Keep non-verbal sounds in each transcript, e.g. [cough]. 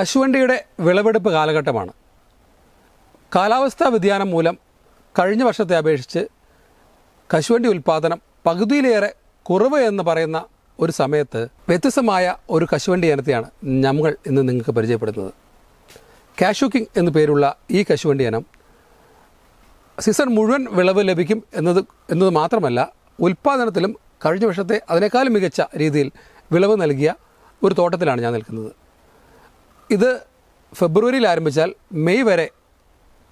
കശുവണ്ടിയുടെ വിളവെടുപ്പ് കാലഘട്ടമാണ്. കാലാവസ്ഥാ വ്യതിയാനം മൂലം കഴിഞ്ഞ വർഷത്തെ അപേക്ഷിച്ച് കശുവണ്ടി ഉൽപ്പാദനം പകുതിയിലേറെ കുറവ് എന്ന് പറയുന്ന ഒരു സമയത്ത് വ്യത്യസ്തമായ ഒരു കശുവണ്ടി ഇനത്തെയാണ് ഞമ്മൾ ഇന്ന് നിങ്ങൾക്ക് പരിചയപ്പെടുത്തുന്നത്. കാഷു കിങ് എന്നു പേരുള്ള ഈ കശുവണ്ടി ഇനം സീസൺ മുഴുവൻ വിളവ് ലഭിക്കും എന്നത് എന്നത് മാത്രമല്ല ഉൽപ്പാദനത്തിലും കഴിഞ്ഞ വർഷത്തെ അതിനേക്കാളും മികച്ച രീതിയിൽ വിളവ് നൽകിയ ഒരു തോട്ടത്തിലാണ് ഞാൻ നിൽക്കുന്നത്. ഇത് ഫെബ്രുവരിയിൽ ആരംഭിച്ചാൽ മെയ് വരെ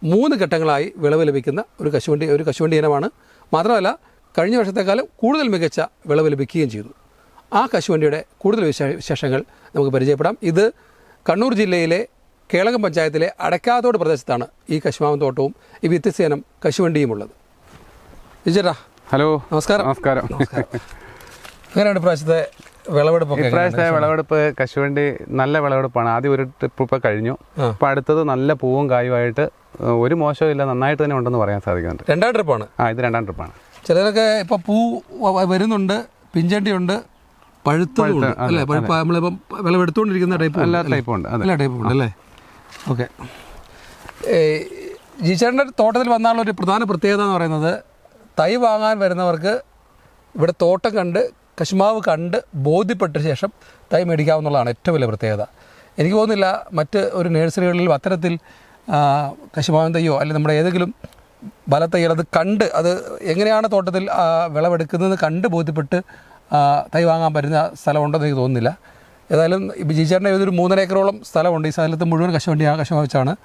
മൂന്ന് ഘട്ടങ്ങളായി വിളവ് ലഭിക്കുന്ന ഒരു കശുവണ്ടി ഒരു കശുവണ്ടി ഇനമാണ്. മാത്രമല്ല കഴിഞ്ഞ വർഷത്തെക്കാളും കൂടുതൽ മികച്ച വിളവ് ലഭിക്കുകയും ചെയ്തു. ആ കശുവണ്ടിയുടെ കൂടുതൽ വിശേഷങ്ങൾ നമുക്ക് പരിചയപ്പെടാം. ഇത് കണ്ണൂർ ജില്ലയിലെ കേളകം പഞ്ചായത്തിലെ അടക്കാത്തോട് പ്രദേശത്താണ് ഈ കശുമാവൻ തോട്ടവും ഈ വ്യത്യസ്ത ഇനം കശുവണ്ടിയും ഉള്ളത്. വിജയട്ടാ ഹലോ. നമസ്കാരം. നമസ്കാരം. എങ്ങനെയാണ് ഇപ്രാവശ്യത്തെ വിളവെടുപ്പൊക്കെ ഇപ്രാവശ്യത്തെ വിളവെടുപ്പ് കശുവണ്ടി നല്ല വിളവെടുപ്പാണ്. ആദ്യം ഒരു ട്രിപ്പ് ഇപ്പോൾ കഴിഞ്ഞു. അപ്പൊ അടുത്തത് നല്ല പൂവും കായുമായിട്ട് ഒരു ഒരു മോശമില്ല നന്നായിട്ട് തന്നെ ഉണ്ടെന്ന് പറയാൻ സാധിക്കുന്നുണ്ട്. രണ്ടാം ട്രിപ്പാണ് ആ ഇത് രണ്ടാം ട്രിപ്പാണ് ചിലരൊക്കെ ഇപ്പൊ പൂ വരുന്നുണ്ട് പിഞ്ചണ്ടിയുണ്ട് പഴുത്തതുണ്ട് അല്ലേ? പഴുപ്പ നമ്മളിപ്പം വിളവെടുത്തുകൊണ്ടിരിക്കുന്ന ടൈപ്പ് എല്ലാ ടൈപ്പും ഉണ്ട് അതെ. എല്ലാ ടൈപ്പും ഉണ്ട് അല്ലേ? ഓക്കെ ജീച്ചേട്ടന്റെ തോട്ടത്തിൽ വന്നാലുള്ള ഒരു പ്രധാന പ്രത്യേകത എന്ന് പറയുന്നത് തൈ വാങ്ങാൻ വരുന്നവർക്ക് ഇവിടെ തോട്ടം കണ്ട് കശുമാവ് കണ്ട് ബോധ്യപ്പെട്ട ശേഷം തൈ മേടിക്കാവുന്നതാണ് ഏറ്റവും വലിയ പ്രത്യേകത. എനിക്ക് തോന്നുന്നില്ല മറ്റ് ഒരു നഴ്സറികളിലും അത്തരത്തിൽ കശുമാവൻ തയ്യോ അല്ലെങ്കിൽ നമ്മുടെ ഏതെങ്കിലും ബലത്തയ്യൽ അത് കണ്ട് അത് എങ്ങനെയാണ് തോട്ടത്തിൽ വിളവെടുക്കുന്നത് കണ്ട് ബോധ്യപ്പെട്ട് തൈ വാങ്ങാൻ പറ്റുന്ന സ്ഥലമുണ്ടെന്ന് എനിക്ക് തോന്നുന്നില്ല. ഏതായാലും ഇപ്പോൾ ജീച്ചേട്ടന്റെ ഏതൊരു മൂന്നര ഏക്കറോളം സ്ഥലമുണ്ട്. ഈ സ്ഥലത്ത് മുഴുവൻ കശുവണ്ടി ആ കശുമാവ് വെച്ചാണ്.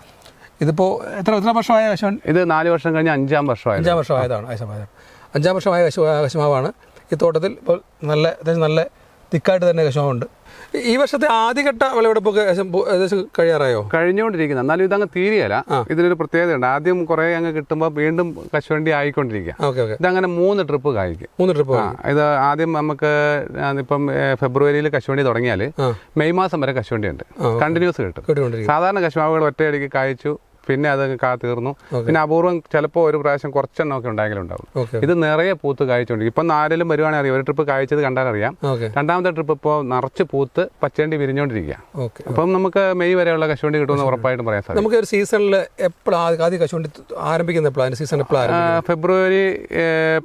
ഇതിപ്പോൾ എത്ര എത്ര വർഷമായ കശുവണ്ടി? ഇത് നാല് വർഷം കഴിഞ്ഞ് അഞ്ചാം വർഷമായി അഞ്ചാം വർഷമായതാണ്. അഞ്ചാം വർഷമായ കശു കശുമാവാണ്. ഈ തോട്ടത്തിൽ ഇപ്പോൾ നല്ല അത്യാവശ്യം നല്ല തിക്കായിട്ട് തന്നെ കശുമാവുണ്ട് ഈ- വർഷത്തെ ആദ്യഘട്ട വിളവെടുപ്പൊക്കെ ഏകദേശം കഴിയാറായോ? കഴിഞ്ഞുകൊണ്ടിരിക്കുന്നത് എന്നാലും ഇതങ്ങ് തീരെയല്ല ഇതിനൊരു പ്രത്യേകതയുണ്ട്. ആദ്യം കുറെ അങ്ങ് കിട്ടുമ്പോൾ വീണ്ടും കശുവണ്ടി ആയിക്കൊണ്ടിരിക്കുക. Okay okay. ഇതങ്ങനെ മൂന്ന് ട്രിപ്പ് കായ്ക്കും. മൂന്ന് ട്രിപ്പ് ഇത് ആദ്യം നമുക്ക് ഇപ്പം ഫെബ്രുവരിയിൽ കശുവണ്ടി തുടങ്ങിയാൽ മെയ് മാസം വരെ കശുവണ്ടി ഉണ്ട് കണ്ടിന്യൂസ് കിട്ടും. സാധാരണ കശുമാവുകൾ ഒറ്റയടിക്ക് കായ്ച്ചു. പിന്നെ അത് കാ തീർന്നു. പിന്നെ അപൂർവം ചിലപ്പോൾ ഒരു പ്രാവശ്യം കുറച്ചെണ്ണമൊക്കെ ഉണ്ടായെങ്കിലും ഉണ്ടാവും. ഇത് നിറയെ പൂത്ത് കായ്ച്ചുകൊണ്ടിരിക്കും ഇപ്പം നാലിലും വരുവാണെങ്കിൽ അറിയാം. ഒരു ട്രിപ്പ് കായ്ച്ചത് കണ്ടാലറിയാം. രണ്ടാമത്തെ ട്രിപ്പ് ഇപ്പോൾ നിറച്ച് പൂത്ത് പച്ചേണ്ടി വിരിഞ്ഞുകൊണ്ടിരിക്കുക അപ്പം നമുക്ക് മെയ് വരെയുള്ള കശുവണ്ടി കിട്ടുമെന്ന് ഉറപ്പായിട്ടും പറയാൻ സാധിക്കും. നമുക്ക് ഒരു സീസണിൽ എപ്പോഴാണ് ആദ്യം കശുവണ്ടി ആരംഭിക്കുന്ന എപ്പോഴാണ് സീസൺ എപ്പോഴാണ് ഫെബ്രുവരി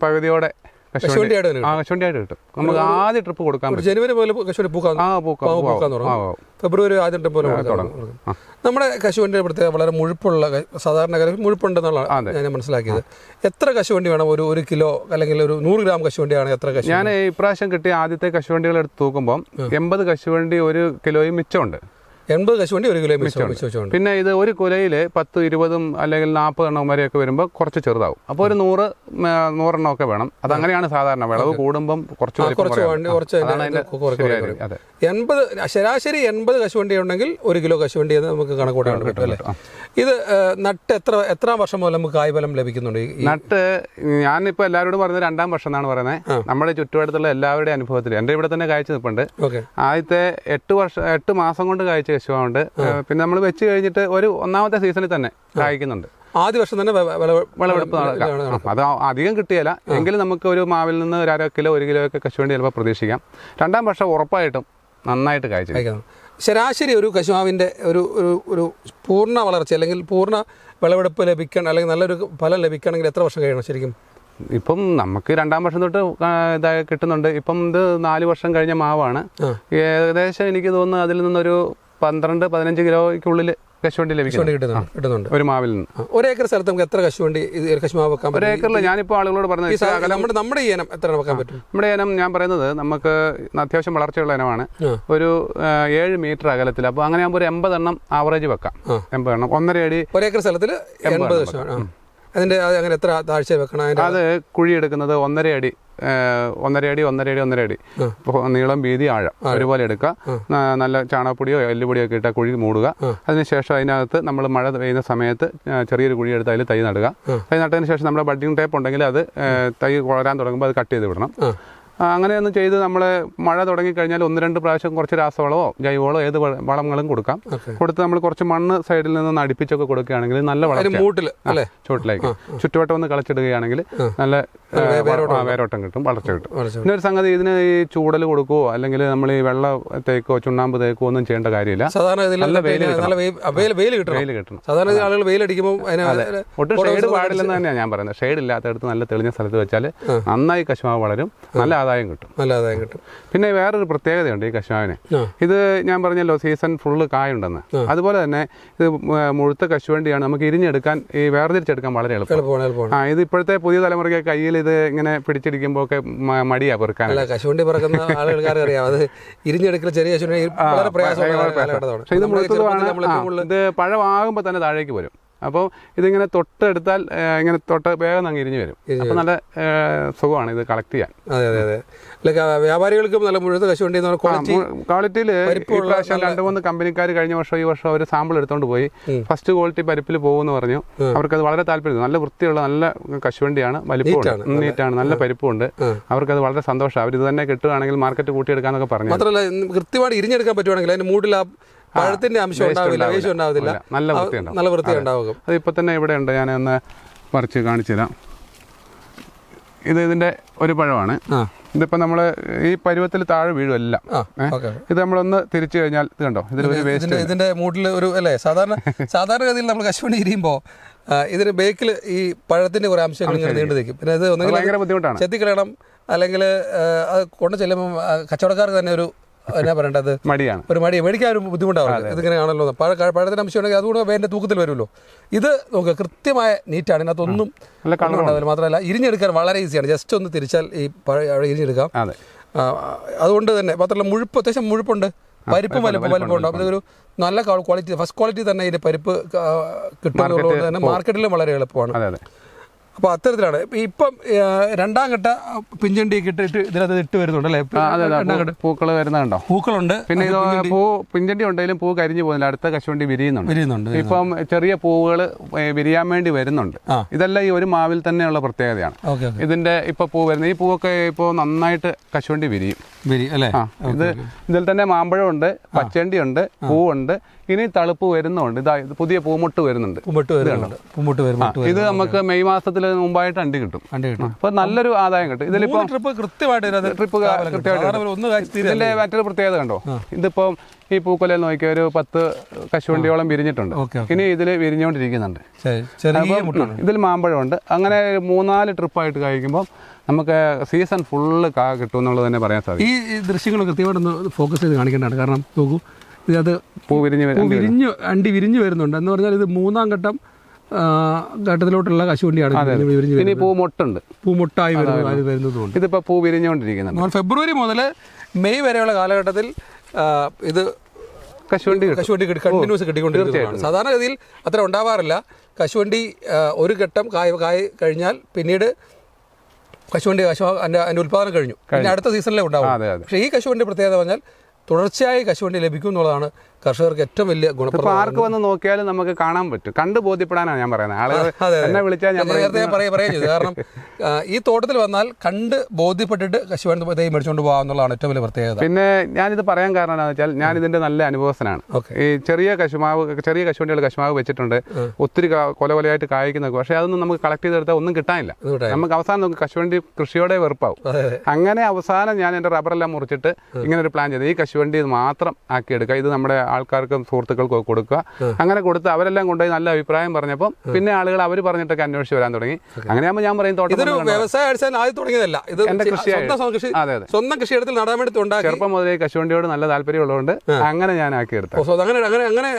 പകുതിയോടെ കശുവണ്ടിയായിട്ട് തന്നെ ആ കശുവണ്ടിയായിട്ട് കിട്ടും. നമുക്ക് ആദ്യ ട്രിപ്പ് കൊടുക്കാൻ പറ്റും. ജനുവരി പോലെ കശുവണ്ടി പൂക്കാൻ ആ പൂക്ക. പൂക്കാൻ തുടങ്ങും ഫെബ്രുവരി ആദ്യ ട്രിപ്പ് പോലെ തുടങ്ങും. നമ്മുടെ കശുവണ്ടി ഇവിടുത്തെ വളരെ മുഴുപ്പുള്ള സാധാരണ മുഴുപ്പുണ്ടെന്നുള്ളതാണ് ഞാൻ മനസ്സിലാക്കിയത്. എത്ര കശുവണ്ടി വേണം? ഒരു ഒരു കിലോ അല്ലെങ്കിൽ ഒരു നൂറ് ഗ്രാം കശുവണ്ടിയാണ് എത്ര കശു ഞാൻ ഇപ്രാവശ്യം കിട്ടിയ ആദ്യത്തെ കശുവണ്ടികൾ എടുത്ത് തൂക്കുമ്പോൾ എൺപത് കശുവണ്ടി ഒരു കിലോയും മിച്ചമുണ്ട്. എൺപത് കശുവണ്ടി ഒരു കിലോ മിച്ചം മിച്ചം പിന്നെ ഇത് ഒരു കുലയിൽ പത്ത് ഇരുപതും അല്ലെങ്കിൽ നാൽപ്പത് എണ്ണം വരെയൊക്കെ വരുമ്പോൾ കുറച്ച് ചെറുതാവും. അപ്പോൾ ഒരു നൂറ് നൂറെണ്ണം ഒക്കെ വേണം. അതങ്ങനെയാണ് സാധാരണ വിളവ് കൂടുമ്പം കുറച്ച് കുറച്ച് വണ്ടി കുറച്ച് എൺപത് ശരാശരി എൺപത് കശുവണ്ടി ഉണ്ടെങ്കിൽ ഒരു കിലോ കശുവണ്ടി എന്ന് നമുക്ക് കണക്കൂട്ടാൻ കിട്ടും അല്ലേ? ഇത് നട്ട് എത്ര എത്ര വർഷം മുതൽ നമുക്ക് കായ്ഫലം ലഭിക്കുന്നുണ്ട്? നട്ട് ഞാനിപ്പോൾ എല്ലാവരോടും പറയുന്നത് രണ്ടാം വർഷം എന്നാണ് പറയുന്നത് നമ്മുടെ ചുറ്റുപാടത്തുള്ള എല്ലാവരുടെയും അനുഭവത്തിൽ എന്റെ ഇവിടെ തന്നെ കാഴ്ച നിൽപ്പുണ്ട് ഓക്കെ. ആദ്യത്തെ എട്ട് വർഷം എട്ട് മാസം കൊണ്ട് കാഴ്ച കശുവാണ്ട് പിന്നെ നമ്മൾ വെച്ച് കഴിഞ്ഞിട്ട് ഒരു ഒന്നാമത്തെ സീസണിൽ തന്നെ കായ്ക്കുന്നുണ്ട്. ആദ്യ വർഷം തന്നെ വിളവെടുപ്പ് നടക്കാം അത് അധികം കിട്ടിയല്ല എങ്കിലും നമുക്ക് ഒരു മാവിൽ നിന്ന് ഒരു അര കിലോ ഒരു കിലോ ഒക്കെ കശുവണ്ടി ചിലപ്പോൾ പ്രതീക്ഷിക്കാം. രണ്ടാം വർഷം ഉറപ്പായിട്ടും നന്നായിട്ട് കായ്ച്ചു ശരാശരി ഒരു കശുമാവിന്റെ ഒരു ഒരു ഒരു പൂർണ വളർച്ച അല്ലെങ്കിൽ പൂർണ വിളവെടുപ്പ് ലഭിക്കണം അല്ലെങ്കിൽ നല്ലൊരു ഫലം ലഭിക്കണമെങ്കിൽ എത്ര വർഷം കഴിയണം ശരിക്കും? ഇപ്പം നമുക്ക് രണ്ടാം വർഷം തൊട്ട് ഇതായി കിട്ടുന്നുണ്ട്. ഇപ്പം ഇത് നാല് വർഷം കഴിഞ്ഞ മാവാണ്. ഏകദേശം എനിക്ക് തോന്നുന്നു അതിൽ നിന്നൊരു പന്ത്രണ്ട് പതിനഞ്ച് കിലോയ്ക്കുള്ളിൽ കശുവണ്ടി ലഭിക്കും കശുവണ്ടി കിട്ടുന്നുണ്ട് കിട്ടുന്നുണ്ട്. ഒരു മാവിൽ നിന്ന്. ഒരു ഏക്കർ സ്ഥലത്ത് നമുക്ക് എത്ര കശുവണ്ടി കശുമാവ് വെക്കാൻ ഒരു ഏക്കറിൽ ഞാനിപ്പോൾ ആളുകളോട് പറഞ്ഞത് നമ്മുടെ നമ്മുടെ ഇനം എത്ര വെക്കാൻ പറ്റും? നമ്മുടെ ഇനം ഞാൻ പറയുന്നത് നമുക്ക് അത്യാവശ്യം വളർച്ചയുള്ള ഇനമാണ്. ഒരു ഏഴ് മീറ്റർ അകലത്തിൽ. അപ്പോൾ അങ്ങനെ ആകുമ്പോൾ ഒരു എൺപതെണ്ണം ആവറേജ് വെക്കാം. എൺപതെണ്ണം. ഒന്നര അടി ഒരു ഏക്കർ സ്ഥലത്തിൽ എൺപത് അതിന്റെ അത് അങ്ങനെ എത്ര താഴ്ച വെക്കണം? അത് കുഴി എടുക്കുന്നത് ഒന്നര അടി ഒന്നര അടി ഒന്നര അടി ഒന്നര അടി. നീളം വീതി ആഴം. ഒരുപോലെ എടുക്കുക. നല്ല ചാണകപ്പൊടിയോ എല്ലുപൊടിയോ ഒക്കെ ഇട്ടാൽ കുഴി മൂടുക. അതിനുശേഷം അതിനകത്ത് നമ്മൾ മഴ പെയ്യുന്ന സമയത്ത് ചെറിയൊരു കുഴി എടുത്ത് അതിൽ തൈ നടുക. തൈ നട്ടതിന് ശേഷം നമ്മുടെ ബഡ്ഡിംഗ് ടേപ്പ് ഉണ്ടെങ്കിൽ അത് തൈ വളരാൻ തുടങ്ങുമ്പോൾ അത് കട്ട് ചെയ്ത് വിടണം. അങ്ങനെയൊന്നും ചെയ്ത് നമ്മൾ മഴ തുടങ്ങിക്കഴിഞ്ഞാൽ ഒന്ന് രണ്ട് പ്രാവശ്യം കുറച്ച് രാസവളമോ ജൈവവളമോ ഏത് വളങ്ങളും കൊടുക്കാം. കൊടുത്ത് നമ്മൾ കുറച്ച് മണ്ണ് സൈഡിൽ നിന്ന് നടിപ്പിച്ചൊക്കെ കൊടുക്കുകയാണെങ്കിൽ നല്ല വളം ചുവട്ടിലേക്ക്. ചുറ്റുവട്ടം ഒന്ന് കളിച്ചിടുകയാണെങ്കിൽ നല്ല വേരോട്ടം കിട്ടും. വളർച്ച കിട്ടും. പിന്നെ ഒരു സംഗതി ഇതിന് ഈ ചൂടൽ കൊടുക്കുവോ അല്ലെങ്കിൽ നമ്മൾ ഈ വെള്ള തേക്കോ ചുണ്ണാമ്പ് തേക്കോ ഒന്നും ചെയ്യേണ്ട കാര്യമില്ല. നല്ല വെയിൽ കിട്ടണം. വെയിൽ കിട്ടണം. സാധാരണ ആളുകൾ അടിക്കുമ്പോൾ ഒട്ടും ഷെയ്ഡ് പാടില്ലെന്ന് തന്നെയാണ് ഞാൻ പറയുന്നത്. ഷെയ്ഡ് ഇല്ലാത്തടത്ത് നല്ല തെളിഞ്ഞ സ്ഥലത്ത് വെച്ചാൽ നന്നായി കശുമാവ് വളരും നല്ല ആദായം കിട്ടും. നല്ല ആദായം കിട്ടും. പിന്നെ വേറൊരു പ്രത്യേകതയുണ്ട് ഈ കശുവാവിന്. ഇത് ഞാൻ പറഞ്ഞല്ലോ സീസൺ ഫുള്ള് കായുണ്ടെന്ന്. അതുപോലെ തന്നെ ഇത് മുഴുത്ത കശുവണ്ടിയാണ് നമുക്ക് ഇരിഞ്ഞെടുക്കാൻ ഈ വേർതിരിച്ചെടുക്കാൻ വളരെ എളുപ്പം. ആ ഇത് ഇപ്പോഴത്തെ പുതിയ തലമുറയ്ക്ക് കയ്യിൽ ഇത് ഇങ്ങനെ പിടിച്ചിരിക്കുമ്പോൾ ഒക്കെ മടിയാ പെറുക്കാൻ. അല്ല കശുവണ്ടി പറക്കുന്ന ആളുകൾക്ക് അറിയാം. അത് ഇരിഞ്ഞെടുക്കൽ ചെറിയ കശുവണ്ടി വളരെ ഇത് പഴമാകുമ്പോൾ തന്നെ താഴേക്ക് വരും. അപ്പോൾ ഇതിങ്ങനെ തൊട്ടെടുത്താൽ ഇങ്ങനെ തൊട്ട് വേഗം അങ്ങ് ഇരിഞ്ഞ് വരും. അപ്പോൾ നല്ല സുഖമാണ് ഇത് കളക്ട് ചെയ്യാൻ. അതെ അതെ അതെ. അല്ല വ്യാപാരികൾക്കും നല്ല മുഴുവൻ കശുവണ്ടി ക്വാളിറ്റിയിൽ ഇപ്രാവശ്യം രണ്ട് മൂന്ന് കമ്പനിക്കാർ കഴിഞ്ഞ വർഷം ഈ വർഷം അവർ സാമ്പിൾ എടുത്തുകൊണ്ട് പോയി. ഫസ്റ്റ് ക്വാളിറ്റി പരിപ്പിൽ പോകുമെന്ന് പറഞ്ഞു. അവർക്കത് വളരെ താല്പര്യം നല്ല വൃത്തിയുള്ള നല്ല കശുവണ്ടിയാണ് വലിപ്പമാണ് നീറ്റാണ്. നല്ല പരിപ്പുണ്ട് അവർക്കത് വളരെ സന്തോഷം അവർ ഇത് തന്നെ കിട്ടുകയാണെങ്കിൽ മാർക്കറ്റ് കൂട്ടിയെടുക്കാന്നൊക്കെ പറഞ്ഞു മാത്രമല്ല കൃത്യമായിട്ട് ഇരിഞ്ഞെടുക്കാൻ പറ്റുവാണെങ്കിൽ അതിന്റെ മൂട്ടിൽ ആ പഴത്തിന്റെ അംശം ഉണ്ടാവില്ല വേഷം ഉണ്ടാവില്ല. നല്ല വൃത്തി നല്ല വൃത്തി ഉണ്ടാവും അത് ഇപ്പൊ തന്നെ ഇവിടെ ഉണ്ട്. ഞാൻ ഒന്ന് പറിച്ച് കാണിച്ചു തരാം ഇത് ഇതിന്റെ ഒരു പഴമാണ്. ഇതിപ്പോ നമ്മൾ ഈ പരുവത്തിൽ താഴെ വീഴും എല്ലാം ആ ഏ? ഓക്കെ ഇത് നമ്മളൊന്ന് തിരിച്ചു കഴിഞ്ഞാൽ ഇത് കണ്ടോ? ഇതിലൊരു വേസ്റ്റ് ഇതിന്റെ മൂട്ടിൽ ഒരു അല്ലേ? സാധാരണ [laughs] സാധാരണ ഗതിയിൽ നമ്മൾ കശുവണ്ടി ഇരിയുമ്പോൾ ഇതിന് ബേക്കിൽ ഈ പഴത്തിന്റെ കുറെ അംശങ്ങൾ ഇങ്ങനെ നീണ്ടു നിൽക്കും. പിന്നെ ഇത് ഒന്നെങ്കിൽ ഭയങ്കര ബുദ്ധിമുട്ടാണ്. ചെത്തിക്കളയണം അല്ലെങ്കിൽ അത് കൊണ്ട് ചെല്ലുമ്പോൾ കച്ചവടക്കാർക്ക് തന്നെ ഒരു എന്നാ പറയേണ്ടത് മടിയാണ്. ഒരു മടി. മേടിക്കാൻ ഒരു ബുദ്ധിമുട്ടാവും ഇതിങ്ങനെയാണല്ലോ ആണല്ലോ പഴത്തിന്റെ അംശം ഉണ്ടെങ്കിൽ അതുകൂടെ വേറെ തൂക്കത്തിൽ വരുമല്ലോ. ഇത് നോക്കുക കൃത്യമായ നീറ്റാണ്. ഇതിനകത്തൊന്നും ഉണ്ടാവില്ല. മാത്രമല്ല ഇരിഞ്ഞെടുക്കാൻ വളരെ ഈസിയാണ്. ജസ്റ്റ് ഒന്ന് തിരിച്ചാൽ ഈ ഇരിഞ്ഞെടുക്കാം. അതെ. അതുകൊണ്ട് തന്നെ മാത്രമല്ല മുഴുപ്പ് അത്യാവശ്യം മുഴുപ്പുണ്ട്. പരിപ്പും വലുപ്പം വലിപ്പം ഉണ്ടാവും. ഇതൊരു നല്ല ക്വാളിറ്റി ഫസ്റ്റ് ക്വാളിറ്റി തന്നെ ഇതിന്റെ പരിപ്പ് കിട്ടുന്നതുകൊണ്ട് തന്നെ മാർക്കറ്റിലും വളരെ എളുപ്പമാണ്. അപ്പോൾ അത്തരത്തിലാണ്. ഇപ്പം രണ്ടാം ഘട്ട പിഞ്ചണ്ടിയൊക്കെ ഇട്ടിട്ട് ഇട്ട് ഇതിനകത്ത് ഇട്ട് വരുന്നുണ്ട് അല്ലേ പൂക്കൾ വരുന്നുണ്ടോ? പൂക്കളുണ്ട്. പിന്നെ പൂ പിഞ്ചണ്ടി ഉണ്ടെങ്കിലും പൂ കരിഞ്ഞു പോകുന്നില്ല. അടുത്ത കശുവണ്ടി വിരിയുന്നുണ്ട്. വിരിയുന്നുണ്ട് ഇപ്പം ചെറിയ പൂവുകൾ വിരിയാൻ വേണ്ടി വരുന്നുണ്ട്. ഇതെല്ലാം ഈ ഒരു മാവിൽ തന്നെയുള്ള പ്രത്യേകതയാണ്. ഇതിന്റെ ഇപ്പൊ പൂ വരുന്നത് ഈ പൂവൊക്കെ ഇപ്പോൾ നന്നായിട്ട് കശുവണ്ടി വിരിയും. വിരി അല്ലേ? ഇത് ഇതിൽ തന്നെ മാമ്പഴമുണ്ട് പച്ചണ്ടി ഉണ്ട് പൂവുണ്ട്. ഇനി തളുപ്പ് വരുന്നുണ്ട്. ഇതാ പുതിയ പൂമുട്ട് വരുന്നുണ്ട്. പൂമുട്ട് വരുന്നുണ്ട്. പൂമുട്ട് വരുന്നുണ്ട് ഇത് നമുക്ക് മെയ് മാസത്തിൽ മുമ്പായിട്ട് അണ്ടി കിട്ടും. അണ്ടി കിട്ടും. അപ്പൊ നല്ലൊരു ആദായം കിട്ടും. ഇതിലിപ്പോ ട്രിപ്പ് കൃത്യമായിട്ട് ട്രിപ്പ്. കൃത്യമായിട്ട് ഇതിന്റെ മറ്റൊരു പ്രത്യേകത കണ്ടോ? ഇതിപ്പോ ഈ പൂക്കൊലയിൽ നോക്കിയ ഒരു പത്ത് കശുവണ്ടിയോളം വിരിഞ്ഞിട്ടുണ്ട്. ഇനി ഇതിൽ വിരിഞ്ഞുകൊണ്ടിരിക്കുന്നുണ്ട് ഇതിൽ മാമ്പഴമുണ്ട്. അങ്ങനെ മൂന്നാൽ ട്രിപ്പായിട്ട് കഴിക്കുമ്പോൾ നമുക്ക് സീസൺ ഫുള്ള് കാ കിട്ടും എന്നുള്ളത് തന്നെ പറയാൻ സാധിക്കും. ഈ ഈ ദൃശ്യങ്ങൾ കൃത്യമായിട്ടൊന്ന് ഫോക്കസ് ചെയ്ത് കാണിക്കേണ്ടതാണ്. കാരണം നോക്കൂ ഇതിനകത്ത് പൂ വിരിഞ്ഞ് അണ്ടി വിരിഞ്ഞ് വരുന്നുണ്ട്. എന്ന് പറഞ്ഞാൽ ഇത് മൂന്നാം ഘട്ടം ഘട്ടത്തിലോട്ടുള്ള കശുവണ്ടിയാണ് ഇനി പൂ മൊട്ടുണ്ട് പൂമുട്ടായി വരുന്നതുകൊണ്ട്. ഇതിപ്പോ പൂ വിരിഞ്ഞുകൊണ്ടിരിക്കുന്നുണ്ട്. ഫെബ്രുവരി മുതൽ മെയ് വരെയുള്ള കാലഘട്ടത്തിൽ ഇത് കശുവണ്ടി കശുവണ്ടി കണ്ടിന്യൂസ് കിട്ടിക്കൊണ്ടിരിക്കുകയാണ് സാധാരണഗതിയിൽ അത്ര ഉണ്ടാവാറില്ല. കശുവണ്ടി ഒരു ഘട്ടം കായ് കായ് കഴിഞ്ഞാൽ പിന്നീട് കശുവണ്ടി കശു അതിന്റെ ഉൽപ്പാദനം കഴിഞ്ഞു. പിന്നെ അടുത്ത സീസണിലേ ഉണ്ടാവും പക്ഷേ ഈ കശുവണ്ടി പ്രത്യേകത പറഞ്ഞാൽ തുടർച്ചയായി കശുവണ്ടി ലഭിക്കും എന്നുള്ളതാണ് കർഷകർക്ക് ഏറ്റവും വലിയ ഗുണപ്രദം ആർക്ക് വന്ന് നോക്കിയാലും നമുക്ക് കാണാൻ പറ്റും. കണ്ട് ബോധ്യപ്പെടാനാണ് ഞാൻ പറയുന്നത്. ആളുകൾ എന്നെ വിളിച്ചാൽ ഞാൻ നേരത്തെ ഞാൻ പറയുക പറയുകയും ചെയ്തു. കാരണം ഈ തോട്ടത്തിൽ വന്നാൽ കണ്ട് ബോധ്യപ്പെട്ടിട്ട് കശുവണ്ടി തൈ മേടിച്ചുകൊണ്ട് പോകാമെന്നുള്ളതാണ് ഏറ്റവും വലിയ പ്രത്യേകത. പിന്നെ ഞാനിത് പറയാൻ കാരണം എന്താണെന്ന് വെച്ചാൽ ഞാൻ ഇതിന്റെ നല്ല അനുഭവസ്ഥനാണ്. ഈ ചെറിയ കശുമാവ് ചെറിയ കശുവണ്ടികൾ കശുമാവ് വെച്ചിട്ടുണ്ട്. ഒത്തിരി കൊല കൊലയായിട്ട് പക്ഷേ അതൊന്നും നമുക്ക് കളക്ട് ചെയ്തെടുത്താൽ ഒന്നും കിട്ടാനില്ല. നമുക്ക് അവസാനം നമുക്ക് കശുവണ്ടി കൃഷിയോടെ വെറുപ്പാവും. അങ്ങനെ അവസാനം ഞാൻ എന്റെ റബ്ബറെല്ലാം മുറിച്ചിട്ട് ഇങ്ങനെ ഒരു പ്ലാൻ ചെയ്തു. ഈ കശുവണ്ടി മാത്രം മാത്രം ആക്കിയെടുക്കുക. ഇത് നമ്മുടെ ആൾക്കാർക്കും സുഹൃത്തുക്കൾക്കും ഒക്കെ കൊടുക്കുക. അങ്ങനെ കൊടുത്ത് അവരെല്ലാം കൊണ്ടുപോയി നല്ല അഭിപ്രായം പറഞ്ഞപ്പോൾ പിന്നെ ആളുകൾ അവർ പറഞ്ഞിട്ടൊക്കെ അന്വേഷിച്ച് വരാൻ തുടങ്ങി. അങ്ങനെയാകുമ്പോൾ ഞാൻ പറയും ഇതൊരു. വ്യവസായ അടിസ്ഥാനം ആദ്യം തുടങ്ങിയതല്ല. ഇത് എന്റെ സ്വന്തം കൃഷി അതെ അതെ. സ്വന്തം കൃഷിയിടത്തിൽ നടാൻ വേണ്ടി ഉണ്ടാക്കി. ചെറുപ്പം മുതലേ കശുവണ്ടിയോട് നല്ല താല്പര്യമുള്ളതുകൊണ്ട് അങ്ങനെ ഞാൻ ആക്കി എടുത്തു സ്വന്തം- അങ്ങനെ അങ്ങനെ അങ്ങനെ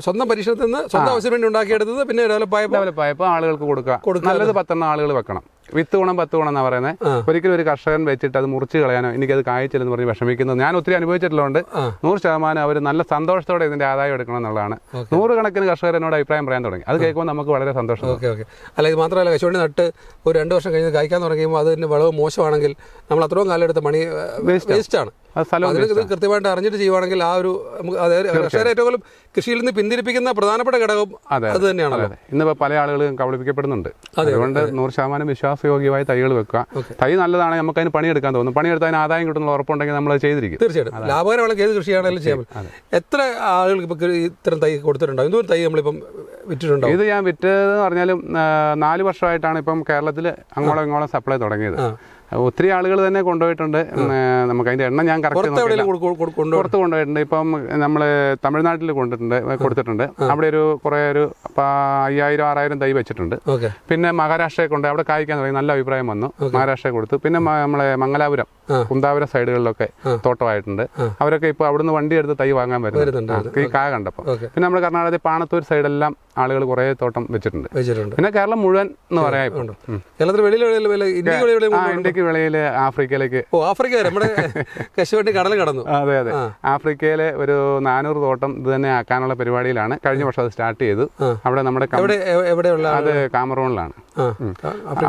സ്വന്തം പരീക്ഷണത്തിൽ നിന്ന് സ്വന്തം ആവശ്യം വേണ്ടി ഉണ്ടാക്കിയെടുത്തത് പിന്നെ ഡെവലപ്പായപ്പോൾ ഡെവലപ്പ് ആയപ്പോൾ ആളുകൾക്ക് കൊടുക്കുക. നല്ലത് പത്തെണ്ണം ആളുകൾ വെക്കണം. വിത്ത് ഗുണം പത്ത് ഗുണം എന്നാ പറയുന്നത്. ഒരിക്കലും ഒരു കർഷകൻ വെച്ചിട്ട് അത് മുറിച്ച് കളയാനോ എനിക്കത് കായ്ച്ചില്ലെന്ന് പറഞ്ഞ് വിഷമിക്കുന്നത് ഞാൻ ഒത്തിരി അനുഭവിച്ചിട്ടുള്ളതുകൊണ്ട്. നൂറ് ശതമാനം അവർ നല്ല സന്തോഷത്തോടെ ഇതിന്റെ ആദായം എടുക്കണം എന്നുള്ളതാണ്. നൂറുകണക്കിന് കർഷകർ എന്നോട് അഭിപ്രായം പറയാൻ തുടങ്ങി. അത് കേൾക്കുമ്പോൾ നമുക്ക് വളരെ സന്തോഷം ഓക്കെ ഓക്കെ. അല്ല ഇത് മാത്രമല്ല കശുവണ്ടി നട്ട് ഒരു രണ്ട് വർഷം കഴിഞ്ഞ് കായ്ക്കാൻ തുടങ്ങിയുമ്പോൾ അതിന് വിളവ് മോശമാണെങ്കിൽ നമ്മൾ അത്രയും കാലം എടുത്ത മണി വേസ്റ്റ് ആണ്. കൃത്യമായിട്ട് അറിഞ്ഞിട്ട് ചെയ്യുവാണെങ്കിൽ ആ ഒരു കർഷകരെ ഏറ്റവും കൃഷിയിൽ നിന്ന് പിന്തിരിപ്പിക്കുന്ന പ്രധാനപ്പെട്ട ഘടകം അതെ, അത്. തന്നെയാണ്. ഇന്നിപ്പോ ഇന്നിപ്പോൾ പല ആളുകളും കബളിപ്പിക്കപ്പെടുന്നുണ്ട്. അതുകൊണ്ട് നൂറ് ശതമാനം വിശ്വാസയോഗ്യമായ തൈകൾ വെക്കുക. തൈ നല്ലതാണ് നമുക്ക് അതിന് പണിയെടുക്കാൻ തോന്നും. പണിയെടുത്ത് അതിന് ആദായം കിട്ടുന്ന ഉറപ്പുണ്ടെങ്കിൽ നമ്മൾ ചെയ്തിരിക്കും. തീർച്ചയായിട്ടും. ലാഭകരമുള്ള ഏത് കൃഷിയാണെങ്കിലും ചെയ്യാം. എത്ര ആളുകൾക്ക് ഇപ്പോൾ ഇത്തരം തൈ കൊടുത്തിട്ടുണ്ടോ എന്തോ തൈ നമ്മളിപ്പം വിറ്റിട്ടുണ്ടോ ഇത് ഞാൻ വിറ്റതെന്ന് പറഞ്ഞാലും നാല് വർഷമായിട്ടാണ് ഇപ്പം കേരളത്തിൽ അങ്ങോളം ഇങ്ങോളം സപ്ലൈ തുടങ്ങിയത്. ഒത്തിരി ആളുകൾ തന്നെ കൊണ്ടുപോയിട്ടുണ്ട്. നമുക്ക് അതിന്റെ എണ്ണം ഞാൻ കറക്റ്റ് പുറത്ത് കൊണ്ടുപോയിട്ടുണ്ട്. ഇപ്പം നമ്മൾ തമിഴ്നാട്ടിൽ കൊണ്ടിട്ടുണ്ട് കൊടുത്തിട്ടുണ്ട്. അവിടെ ഒരു കുറേ ഒരു അയ്യായിരം ആറായിരം തൈ വെച്ചിട്ടുണ്ട്. പിന്നെ മഹാരാഷ്ട്രയെ കൊണ്ട് അവിടെ കായ്ക്കാൻ തുടങ്ങി നല്ല അഭിപ്രായം വന്നു. മഹാരാഷ്ട്രയെ കൊടുത്തു. പിന്നെ നമ്മളെ മംഗലാപുരം. കുന്താപുരം സൈഡുകളിലൊക്കെ തോട്ടമായിട്ടുണ്ട്. അവരൊക്കെ ഇപ്പോൾ അവിടുന്ന് വണ്ടി എടുത്ത് തൈ വാങ്ങാൻ വരുന്നുണ്ട്. ഈ കായ കണ്ടപ്പോൾ പിന്നെ നമ്മുടെ കർണാടകത്തിൽ പാണത്തൂർ സൈഡെല്ലാം ആളുകൾ കുറേ തോട്ടം വെച്ചിട്ടുണ്ട്. വെച്ചിട്ടുണ്ട്. പിന്നെ കേരളം മുഴുവൻ എന്ന് പറയാൻ ഇപ്പം. ഇന്ത്യയ്ക്ക് വെളിയിൽ ആഫ്രിക്കയിലേക്ക്. ഓ ആഫ്രിക്ക നമ്മുടെ [laughs] കശുവണ്ടി [laughs] കടൽ കടന്നു. അതെ അതെ. ആഫ്രിക്കയിലെ ഒരു നാനൂറ് തോട്ടം ഇത് തന്നെ ആക്കാനുള്ള പരിപാടിയിലാണ്. കഴിഞ്ഞ വർഷം അത് സ്റ്റാർട്ട് ചെയ്തു. അവിടെ നമ്മുടെ അത് കാമറൂണിലാണ്.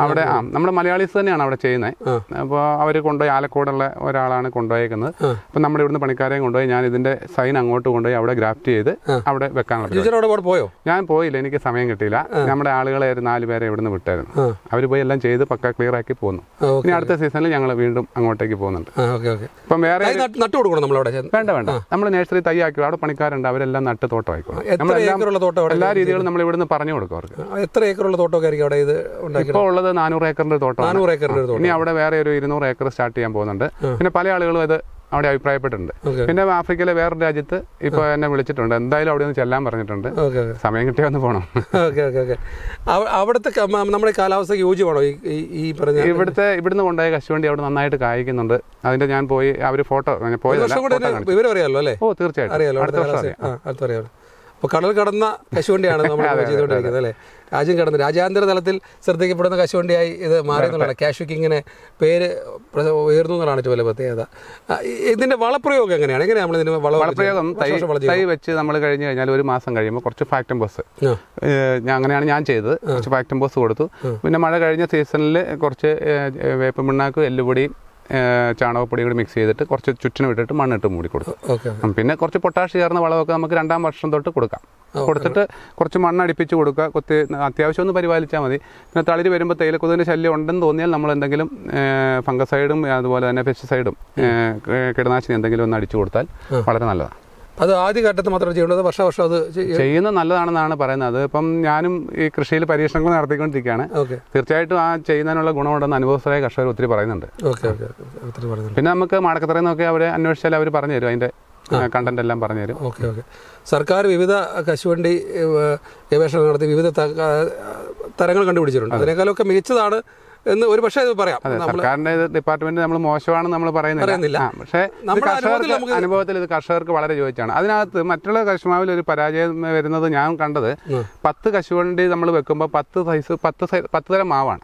അവിടെ ആ നമ്മുടെ മലയാളീസ് തന്നെയാണ് അവിടെ ചെയ്യുന്നത്. അപ്പോൾ അവർ കൊണ്ടുപോയി ആലക്കോടുള്ള ഒരാളാണ് കൊണ്ടുപോയേക്കുന്നത്. അപ്പം നമ്മുടെ ഇവിടുന്ന് പണിക്കാരെയും കൊണ്ടുപോയി ഞാൻ ഇതിന്റെ സൈൻ അങ്ങോട്ട് കൊണ്ടുപോയി അവിടെ ഗ്രാഫ്റ്റ് ചെയ്ത് അവിടെ വെക്കാനുള്ള പോയോ? ഞാൻ പോയില്ല എനിക്ക് സമയം കിട്ടിയില്ല. നമ്മുടെ ആളുകളെ ഒരു നാല് പേരെ ഇവിടുന്ന് വിട്ടായിരുന്നു. അവർ പോയി എല്ലാം ചെയ്ത് പക്ക ക്ലിയർ ആക്കി പോന്നു. ഇനി അടുത്ത സീസണിൽ ഞങ്ങൾ വീണ്ടും അങ്ങോട്ടേക്ക് പോകുന്നുണ്ട്. ഇപ്പം വേറെ നട്ടു കൊടുക്കണം നമ്മളവിടെ? വേണ്ട വേണ്ട. നമ്മൾ നേഴ്സറി തൈ ആക്കി അവിടെ പണിക്കാരുണ്ട് അവരെല്ലാം നട്ട് തോട്ടം ആയിക്കോളും എല്ലാ രീതികളും നമ്മൾ ഇവിടുന്ന് പറഞ്ഞു കൊടുക്കും അവർക്ക്. എത്ര ഏക്കറുള്ള തോട്ടമൊക്കെ ആയിരിക്കും അവിടെ ഇത്? ഇപ്പോൾ ഉള്ളത് നാനൂറ് ഏക്കറിന്റെ തോട്ടമാണ്. നാനൂറ് ഏക്കറിന്റെ ഒരു തോട്ടം. ഇനി അവിടെ വേറെ ഒരു ഇരുന്നൂറ് ഏക്കർ സ്റ്റാർട്ട് ചെയ്യാൻ പോകുന്നുണ്ട്. പിന്നെ പല ആളുകളും അത് അവിടെ അഭിപ്രായപ്പെട്ടിട്ടുണ്ട്. പിന്നെ ആഫ്രിക്കയിലെ വേറൊരു രാജ്യത്ത് ഇപ്പൊ എന്നെ വിളിച്ചിട്ടുണ്ട്. എന്തായാലും അവിടെ നിന്ന് ചെല്ലാൻ പറഞ്ഞിട്ടുണ്ട്. സമയം കിട്ടിയാൽ ഒന്ന് പോണം. Okay okay okay. അവിടുത്തെ നമ്മുടെ കാലാവസ്ഥയ്ക്ക് യോജ്യമാണോ ഈ പറഞ്ഞ ഇവിടുത്തെ ഇവിടുന്ന് കൊണ്ടുപോയ കശുവണ്ടി അവിടെ നന്നായിട്ട് കായ്ക്കുന്നുണ്ട്. അതിന്റെ ഞാൻ പോയി അവർ ഫോട്ടോ പോയി വിവരം അറിയാലോ അല്ലേ? ഓ തീർച്ചയായിട്ടും. അറിയാലോ അടുത്ത വർഷം കാലാവസ്ഥ. അടുത്ത അറിയാലോ. അപ്പോൾ കടൽ കടന്ന കശുവണ്ടിയാണ് നമ്മൾ ചെയ്തുകൊണ്ടിരിക്കുന്നത് അല്ലേ? രാജ്യം കടന്ന് രാജ്യാന്തര തലത്തിൽ ശ്രദ്ധിക്കപ്പെടുന്ന കശുവണ്ടിയായി ഇത് മാറി എന്നുള്ളതാണ്. കാഷ്വിക്ക് ഇങ്ങനെ പേര് ഉയർന്നു എന്നുള്ളതാണ് ഏറ്റവും വലിയ പ്രത്യേകത. ഇതിന്റെ വളപ്രയോഗം എങ്ങനെയാണ്? എങ്ങനെയാണ് നമ്മൾ ഇതിന് വള വളപ്രയോഗം തൈ വെച്ച് നമ്മൾ കഴിഞ്ഞ് കഴിഞ്ഞാൽ ഒരു മാസം കഴിയുമ്പോൾ കുറച്ച് ഫാക്ടം ബസ് ഞാൻ അങ്ങനെയാണ് ഞാൻ ചെയ്തത്. കുറച്ച് ഫാക്ടം ബോസ് കൊടുത്തു. പിന്നെ മഴ കഴിഞ്ഞ സീസണിൽ കുറച്ച് വേപ്പ് മിണ്ണാക്കും എല്ലുപൊടിയും ചാണകപ്പൊടി ചാണകപ്പൊടിയും കൂടി മിക്സ് ചെയ്തിട്ട് കുറച്ച് ചുറ്റിനും ഇട്ടിട്ട് മണ്ണിട്ട് മൂടി കൊടുക്കും പിന്നെ കുറച്ച് പൊട്ടാഷ് ചേർന്ന വളമൊക്കെ നമുക്ക് രണ്ടാം വർഷം തൊട്ട് കൊടുക്കാം. കൊടുത്തിട്ട് കുറച്ച് മണ്ണ് അടിപ്പിച്ച് കൊടുക്കുക. കൊത്തി അത്യാവശ്യം ഒന്ന് പരിപാലിച്ചാൽ മതി. പിന്നെ തളിര് വരുമ്പോൾ തേയിലക്കൊതിന്റെ ശല്യം ഉണ്ടെന്ന് തോന്നിയാൽ നമ്മൾ എന്തെങ്കിലും ഫംഗസൈഡും അതുപോലെ തന്നെ പെസ്റ്റിസൈഡും കീടനാശിനി എന്തെങ്കിലും ഒന്ന് അടിച്ചു കൊടുത്താൽ വളരെ നല്ലതാണ് അത് ആദ്യ ഘട്ടത്തിൽ മാത്രം ചെയ്യേണ്ടത് വർഷ വർഷം അത് ചെയ്യ- ചെയ്യുന്നത് നല്ലതാണെന്നാണ് പറയുന്നത്. അത് ഇപ്പം ഞാനും ഈ കൃഷിയിൽ പരീക്ഷണങ്ങൾ നടത്തിക്കൊണ്ടിരിക്കുകയാണ്. തീർച്ചയായിട്ടും ആ ചെയ്യുന്നതിനുള്ള ഗുണമുണ്ടെന്ന് അനുഭവസ്ഥരായ കർഷകർ ഒത്തിരി പറയുന്നുണ്ട്. പിന്നെ നമുക്ക് മാടക്കത്തറയിൽ നിന്നൊക്കെ അവരെ അന്വേഷിച്ചാൽ അവർ പറഞ്ഞു തരും. അതിന്റെ കണ്ടന്റ് എല്ലാം പറഞ്ഞു തരും ഓക്കെ ഓക്കെ. സർക്കാർ വിവിധ കശുവണ്ടി ഗവേഷണം നടത്തി വിവിധ തരങ്ങൾ കണ്ടുപിടിച്ചിട്ടുണ്ട്. അതിനേക്കാളൊക്കെ മികച്ചതാണ് എന്ന് ഒരു പക്ഷേ ഇത് പറയാം. സർക്കാരിന്റെ ഡിപ്പാർട്ട്മെന്റ് നമ്മൾ മോശമാണെന്ന് നമ്മൾ പറയുന്നില്ല. പക്ഷേ അനുഭവത്തിൽ കർഷകർക്ക് അനുഭവത്തിൽ ഇത് കർഷകർക്ക് വളരെ ചോദിച്ചാണ്. അതിനകത്ത് മറ്റുള്ള കശുമാവിൽ ഒരു പരാജയം വരുന്നത് ഞാൻ കണ്ടത്. പത്ത് കശുവണ്ടി നമ്മൾ വെക്കുമ്പോൾ പത്ത് സൈസ് പത്ത് സൈസ് പത്ത് തരം മാവാണ്.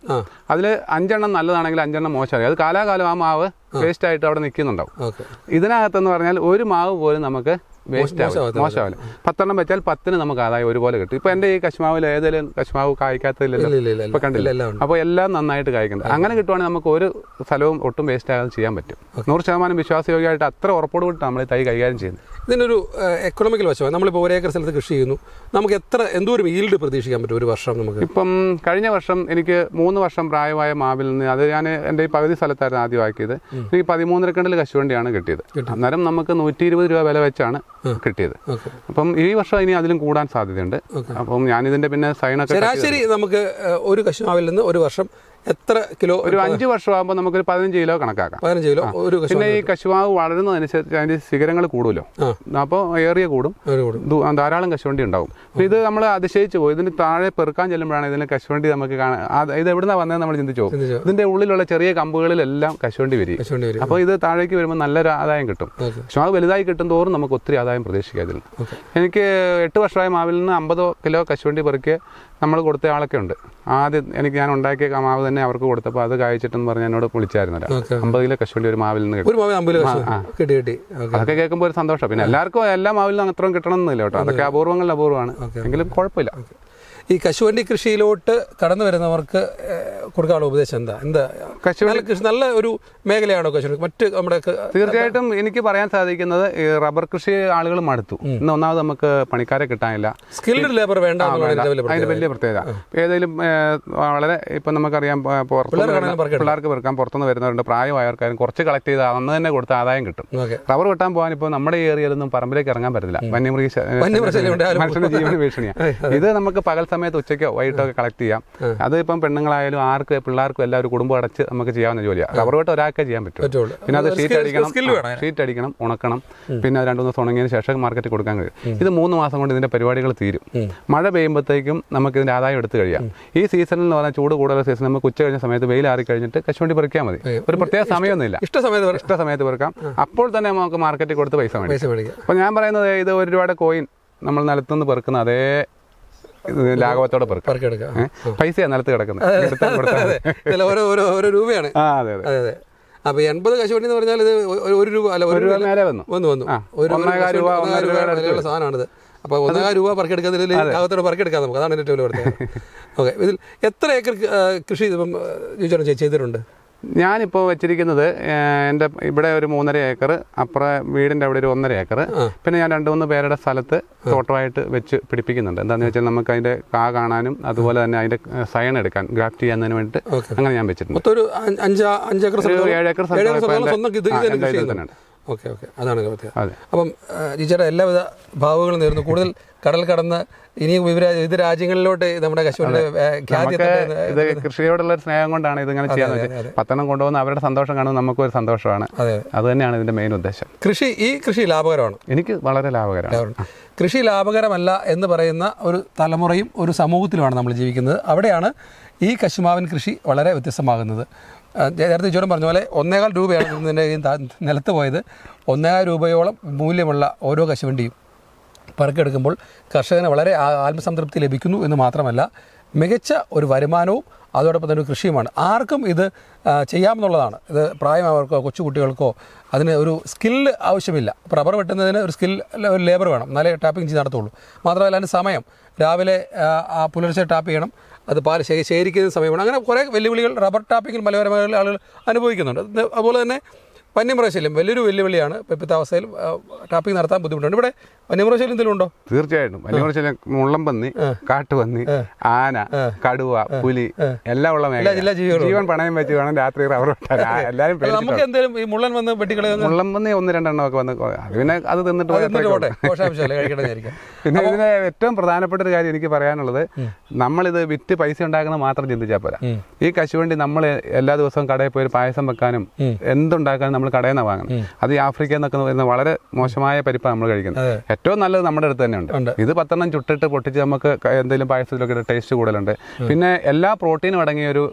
അതിൽ അഞ്ചെണ്ണം നല്ലതാണെങ്കിൽ അഞ്ചെണ്ണം മോശമായി അത് കാലാകാലം ആ മാവ് വേസ്റ്റ് ആയിട്ട് അവിടെ നിൽക്കുന്നുണ്ടാവും. ഇതിനകത്തെന്ന് പറഞ്ഞാൽ ഒരു മാവ് പോലും നമുക്ക് വേസ്റ്റ് ആവും. മോശമാവില്ല പത്തെണ്ണം വെച്ചാൽ പത്തിന് നമുക്ക് ആദായം ഒരുപോലെ കിട്ടും. ഇപ്പൊ എന്റെ ഈ കശ്മാവിൽ ഏതെങ്കിലും കശ്മാവ് കായ്ക്കാത്തതില്ലല്ലോ? ഇപ്പൊ കണ്ടില്ല? എല്ലാം അപ്പോൾ എല്ലാം നന്നായിട്ട് കായ്ക്കുന്നുണ്ട് അങ്ങനെ കിട്ടുവാണെങ്കിൽ നമുക്ക് ഒരു സ്ഥലവും ഒട്ടും വേസ്റ്റ് ആകാതെ ചെയ്യാൻ പറ്റും. നൂറ് ശതമാനം വിശ്വാസയോഗ്യമായിട്ട് അത്ര ഉറപ്പോട് കൂടി നമ്മൾ തൈ കൈകാര്യം ചെയ്യുന്നത്. ഇതിനൊരു എക്കണോമിക്കൽ വശമാണ്. നമ്മളിപ്പോൾ ഒരേക്കർ സ്ഥലത്ത് കൃഷി ചെയ്യുന്നു. നമുക്ക് എത്ര എന്തോരം ഈൽഡ് പ്രതീക്ഷിക്കാൻ പറ്റും ഒരു വർഷം നമുക്ക്? ഇപ്പം കഴിഞ്ഞ വർഷം എനിക്ക് മൂന്ന് വർഷം പ്രായമായ മാവിൽ നിന്ന് അത് ഞാൻ എന്റെ ഈ പകുതി സ്ഥലത്തായിരുന്നു ആദ്യം ആക്കിയത് എനിക്ക് പതിമൂന്നര കണ്ടിൽ കശുവണ്ടിയാണ് കിട്ടിയത്. അന്നേരം നമുക്ക് നൂറ്റി ഇരുപത് രൂപ വില വെച്ചാണ് കിട്ടിയത്. അപ്പം ഈ വർഷം ഇനി അതിലും കൂടാൻ സാധ്യതയുണ്ട്. അപ്പം ഞാനിതിന്റെ പിന്നെ സൈനൊക്കെ ശരാശരി നമുക്ക് ഒരു കശുമാവിൽ നിന്ന് ഒരു വർഷം എത്ര കിലോ ഒരു അഞ്ച് വർഷമാകുമ്പോൾ നമുക്ക് പതിനഞ്ച് കിലോ കണക്കാക്കാം. പതിനഞ്ച് കിലോ ഒരു പിന്നെ ഈ കശുവാവ് വളരുന്നതനുസരിച്ച് അതിന്റെ ശിഖരങ്ങൾ കൂടുമല്ലോ. അപ്പോൾ ഏറിയ കൂടും. ധാരാളം കശുവണ്ടി ഉണ്ടാവും. അപ്പൊ ഇത് നമ്മൾ അതിശയിച്ചു പോകും ഇതിന് താഴെ പെറുക്കാൻ ചെല്ലുമ്പോഴാണ് ഇതിന് കശുവണ്ടി നമുക്ക് കാണാൻ ഇത് എവിടുന്നാ വന്നതെന്ന് നമ്മൾ ചിന്തിച്ചു പോകും ഇതിന്റെ ഉള്ളിലുള്ള ചെറിയ കമ്പുകളിലെല്ലാം കശുവണ്ടി വരും. അപ്പൊ അപ്പോൾ ഇത് താഴേക്ക് വരുമ്പോൾ നല്ലൊരു ആദായം കിട്ടും. കശുവാവ് വലുതായി കിട്ടും തോറും നമുക്ക് ഒത്തിരി ആദായം പ്രതീക്ഷിക്കാം ഇതിൽ ഓക്കെ. എനിക്ക് എട്ട് വർഷമായ മാവിൽ നിന്ന് അമ്പതോ കിലോ കശുവണ്ടി പെറുക്കി നമ്മൾ കൊടുത്ത ആളൊക്കെ ഉണ്ട്. ആദ്യം എനിക്ക് ഞാൻ ഉണ്ടാക്കിയ മാവ് തന്നെ അവർക്ക് കൊടുത്തപ്പോൾ അത് കഴിച്ചിട്ടെന്ന് പറഞ്ഞ് എന്നോട് വിളിച്ചായിരുന്നു അമ്പത് കിലോ കശുവണ്ടി ഒരു മാവിൽ നിന്ന് കിട്ടും. അതൊക്കെ കേൾക്കുമ്പോൾ ഒരു സന്തോഷം. പിന്നെ എല്ലാവർക്കും എല്ലാ മാവിൽ നിന്നും അത്രയും കിട്ടണം എന്നില്ല കേട്ടോ. അതൊക്കെ അപൂർവങ്ങളിൽ അപൂർവമാണ് എങ്കിലും കുഴപ്പമില്ല. ഈ കശുവണ്ടി കൃഷിയിലോട്ട് കടന്നു വരുന്നവർക്ക് കൊടുക്കാനുള്ള ഉപദേശം എന്താ? എന്താ? കശുവണ്ടി- കൃഷി നല്ല ഒരു മേഖലയാണോ കശുവണ്ടി? മറ്റ് നമ്മുടെ തീർച്ചയായിട്ടും എനിക്ക് പറയാൻ സാധിക്കുന്നത് ഈ റബ്ബർ കൃഷി ആളുകൾ മടുത്തു. ഇന്ന് ഒന്നാമത് നമുക്ക് പണിക്കാരെ കിട്ടാനില്ല. സ്കിൽഡ് ലേബർ വേണ്ട വലിയ അതിന് പ്രത്യേകത. വലിയ പ്രത്യേകത ഏതെങ്കിലും വളരെ ഇപ്പം നമുക്കറിയാം. പിള്ളേർക്ക് പെറുക്കാൻ പുറത്തുനിന്ന് വരുന്നവരുണ്ട്. പ്രായമായവർക്കാരും കുറച്ച് കളക്ട് ചെയ്ത് അന്ന് തന്നെ കൊടുത്ത ആദായം കിട്ടും. റബ്ബർ വെട്ടാൻ പോകാൻ ഇപ്പോൾ നമ്മുടെ ഏരിയയിലൊന്നും പറമ്പിലേക്ക് ഇറങ്ങാൻ പറ്റില്ല വന്യമൃഗ. മനുഷ്യന്റെ ജീവന് ഭീഷണിയാണ് [laughs] ഇത് നമുക്ക് പകൽ സമയത്ത് ഉച്ചയ്ക്കോ വൈകിട്ടോ ഒക്കെ കളക്ട് ചെയ്യാം. അത് ഇപ്പം പെണ്ണുങ്ങളായാലും ആർക്ക് പിള്ളേർക്കും എല്ലാവരും കുടുംബം അടച്ച് നമുക്ക് ചെയ്യാവുന്ന ജോലിയാണ് റബ്ബർ വെട്ട് ഒരാൾക്കേ ചെയ്യാൻ പറ്റും. പിന്നെ അത് ഷീറ്റ് അടിക്കണം. ഷീറ്റ് അടിക്കണം ഉണക്കണം. പിന്നെ അത് രണ്ടു ദിവസം ഉണങ്ങിയതിന് ശേഷം മാർക്കറ്റിൽ കൊടുക്കാൻ കഴിയും. ഇത് മൂന്ന് മാസം കൊണ്ട് ഇതിന്റെ പരിപാടികൾ തീരും. മഴ പെയ്യുമ്പോഴത്തേക്കും നമുക്ക് ഇതിന്റെ ആദായം എടുത്തു കഴിയാം. ഈ സീസണിൽ എന്ന് പറഞ്ഞാൽ ചൂട് കൂടുതൽ സീസൺ നമുക്ക് ഉച്ച കഴിഞ്ഞ സമയത്ത് വെയിൽ ആറി കഴിഞ്ഞിട്ട് കശുവണ്ടി പറിക്കാൻ മതി. ഒരു പ്രത്യേക സമയമൊന്നുമില്ല. ഇഷ്ട സമയത്ത് ഇഷ്ട സമയത്ത് പെറുക്കാം. അപ്പോൾ തന്നെ നമുക്ക് മാർക്കറ്റിൽ കൊടുത്ത് പൈസ മേടിക്കാം. അപ്പോൾ ഞാൻ പറയുന്നത് ഇത് ഒരുപാട് കോയിൻ നമ്മൾ നിലത്തുനിന്ന് പെറുക്കുന്ന അതേ ലാഘവത്തോടെ പെറുക്കാം? പൈസയാണ് നിലത്ത് കിടക്കുന്നത്. ഓരോ ഓരോ ഓരോ രൂപയാണ്. അതെ അതെ. അപ്പൊ എൺപത് കശുവണ്ടി എന്ന് പറഞ്ഞാൽ ഇത് ഒരു- രൂപ അല്ല ഒരു രൂപ മേലെ വന്നു. വന്നു വന്നു. ഒരു ഒന്നേകാൽ രൂപ, ഒന്നേകാൽ രൂപയുടെ വിലയുള്ള സാധനമാണിത്. അപ്പൊ ഒന്നേകാൽ രൂപ പറക്കെടുക്കുന്നതിൽ ലാഭത്തോടെ പറക്കെടുക്കാം നമുക്ക്. അതാണ് ഏറ്റവും വലിയ [laughs] ഓക്കെ ഇതിൽ എത്ര ഏക്കർ കൃഷി ഇപ്പം ചോദിച്ചോ ചെയ്തിട്ടുണ്ട്? ഞാനിപ്പോൾ വെച്ചിരിക്കുന്നത് എന്റെ ഇവിടെ ഒരു മൂന്നര ഏക്കർ അപ്പുറം വീടിന്റെ അവിടെ ഒരു ഒന്നര ഏക്കർ. പിന്നെ ഞാൻ രണ്ട് മൂന്ന് പേരുടെ സ്ഥലത്ത് തോട്ടമായിട്ട് വെച്ച് പിടിപ്പിക്കുന്നുണ്ട്. എന്താണെന്ന് വെച്ചാൽ നമുക്ക് അതിന്റെ കാ കാണാനും അതുപോലെ തന്നെ അതിന്റെ സയൺ എടുക്കാൻ ഗ്രാഫ്റ്റ് ചെയ്യാൻ വേണ്ടിയിട്ട് അങ്ങനെ ഞാൻ വെച്ചിട്ടുണ്ട്. ഒരു ഏഴ് ഏക്കർ. Okay okay. അതാണ് അതെ. അപ്പം ടീച്ചറുടെ എല്ലാവിധ ഭാവുകളും നേരുന്നു. കൂടുതൽ കടൽ കടന്ന് ഇനിയും വിവിധ രാജ്യങ്ങളിലോട്ട് നമ്മുടെ കശുവിന്റെ ഇത് കൃഷിയോടുള്ള ഒരു സ്നേഹം കൊണ്ടാണ് ഇതിങ്ങനെ ചെയ്യാന്ന് വെച്ചാൽ പത്തെണ്ണം കൊണ്ടുപോകുന്ന അവരുടെ സന്തോഷം കാണുന്നത് നമുക്ക് ഒരു സന്തോഷമാണ്. അതെ തന്നെയാണ് ഇതിന്റെ മെയിൻ ഉദ്ദേശം. കൃഷി ഈ കൃഷി ലാഭകരമാണ്? എനിക്ക് വളരെ ലാഭകരമാണ്. കൃഷി ലാഭകരമല്ല എന്ന് പറയുന്ന ഒരു തലമുറയും ഒരു സമൂഹത്തിലുമാണ് നമ്മൾ ജീവിക്കുന്നത്. അവിടെയാണ് ഈ കശുമാവൻ കൃഷി വളരെ വ്യത്യസ്തമാകുന്നത്. നേരത്തെ ചോരം പറഞ്ഞ പോലെ ഒന്നേകാൽ രൂപയാണ് ഇതിന്റെ നിലത്ത് പോയത്. ഒന്നേകാൽ രൂപയോളം മൂല്യമുള്ള ഓരോ കശുവണ്ടിയും. പറക്കെടുക്കുമ്പോൾ കർഷകന് വളരെ ആത്മസംതൃപ്തി ലഭിക്കുന്നു എന്ന് മാത്രമല്ല മികച്ച ഒരു വരുമാനവും അതോടൊപ്പം തന്നെ ഒരു കൃഷിയുമാണ്. ആർക്കും ഇത് ചെയ്യാമെന്നുള്ളതാണ്. ഇത് പ്രായമായവർക്കോ കൊച്ചുകുട്ടികൾക്കോ അതിന് ഒരു സ്കില്ല് ആവശ്യമില്ല. റബ്ബർ വെട്ടുന്നതിന് ഒരു സ്കിൽ ഒരു ലേബർ വേണം. എന്നാലേ ടാപ്പിംഗ് ചെയ്ത് നടത്തുള്ളൂ. മാത്രമല്ല അതിന് സമയം. രാവിലെ ആ, പുലർച്ചെ ടാപ്പ് ചെയ്യണം. അത് ശേ- ശേഖരിക്കുന്ന സമയമാണ്. അങ്ങനെ കുറേ വെല്ലുവിളികൾ റബ്ബർ ടാപ്പിങ്ങിൽ മലയോര മേഖലയിൽ ആളുകൾ അനുഭവിക്കുന്നുണ്ട്. അതുപോലെ തന്നെ വന്യമൃഗശല്യം വലിയൊരു വെല്ലുവിളിയാണ് ഇപ്പോഴത്തെ അവസ്ഥയിൽ ആ, ടാപ്പിംഗ് നടത്താൻ ബുദ്ധിമുട്ടുണ്ട്. ഇവിടെ വന്യമൃഗശല്യം എന്തെങ്കിലും ഉണ്ടോ? തീർച്ചയായിട്ടും. വന്യമൃഗശല്യം മുള്ളം പന്നി കാട്ടുപന്നി ആന കടുവ പുലി എല്ലാം ഉള്ള മേഖല ജീവൻ പണയം വെച്ച് വേണം രാത്രി റബ്ബർ എല്ലാവരും നമുക്ക് എന്തെങ്കിലും ഈ മുള്ളൻ വന്ന് വെട്ടിക്കളയ മുള്ളം പന്നി ഒന്ന് രണ്ടെണ്ണം ഒക്കെ വന്ന് അത് പിന്നെ അത് തിന്നിട്ട് പിന്നെ ഇതിന് ഏറ്റവും പ്രധാനപ്പെട്ട ഒരു കാര്യം എനിക്ക് പറയാനുള്ളത് നമ്മളിത് വിറ്റ് പൈസ ഉണ്ടാക്കുന്ന മാത്രം ചിന്തിച്ചാൽ പോരാ. ഈ കശുവണ്ടി നമ്മൾ എല്ലാ ദിവസവും കടയിൽ പോയി പായസം വെക്കാനും എന്തുണ്ടാക്കാനും നമ്മൾ കടയിൽ നിന്ന് വാങ്ങണം അത് ഈ ആഫ്രിക്കയിൽ നിന്നൊക്കെ വരുന്ന വളരെ മോശമായ പരിപ്പാണ് നമ്മൾ കഴിക്കുന്നത്. ഏറ്റവും നല്ലത് നമ്മുടെ അടുത്ത് തന്നെ ഉണ്ട്. ഇത് പത്തെണ്ണം ചുട്ടിട്ട് പൊട്ടിച്ച് നമുക്ക് എന്തെങ്കിലും പായസത്തിലൊക്കെ ടേസ്റ്റ് കൂടുതലുണ്ട്. പിന്നെ എല്ലാ പ്രോട്ടീനും അടങ്ങിയ ഒരു